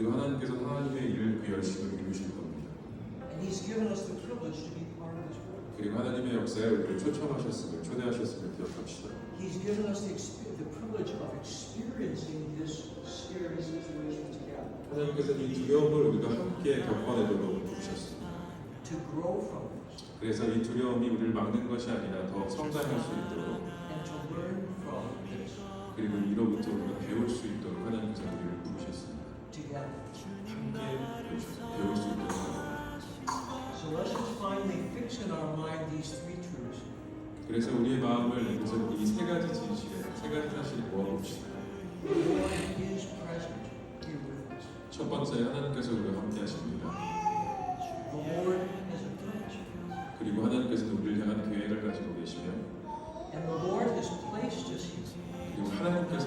그리고 하나님께서 하나님의 일을 그 열심을 이루실 겁니다. And He's given us the privilege to be part of His work. 그리고 하나님의 역사에 우리를 초청하셨음을 초대하셨음을 기억합시다. He's given us the, exp- the privilege of experiencing this scary situation together, 하나님께서는 이 두려움을 우리가 함께 겪어내도록 부르셨습니다. to grow from this, 그래서 이 두려움이 우리를 막는 것이 아니라 더 성장할 수 있도록 finally fix in our mind these three truths. 그래서 우리의 마음을 그래서 이세 가지 진실에 세 가지 사실을 모아봅시다. The Lord is present here with us. 첫 번째 하나님께서 우리와 함께 하십니다. The Lord has a purpose. 그리고 하나님께서는 우리를 향한 계획을 가지고 계시며 And the Lord has placed us here 그리고 하나님께서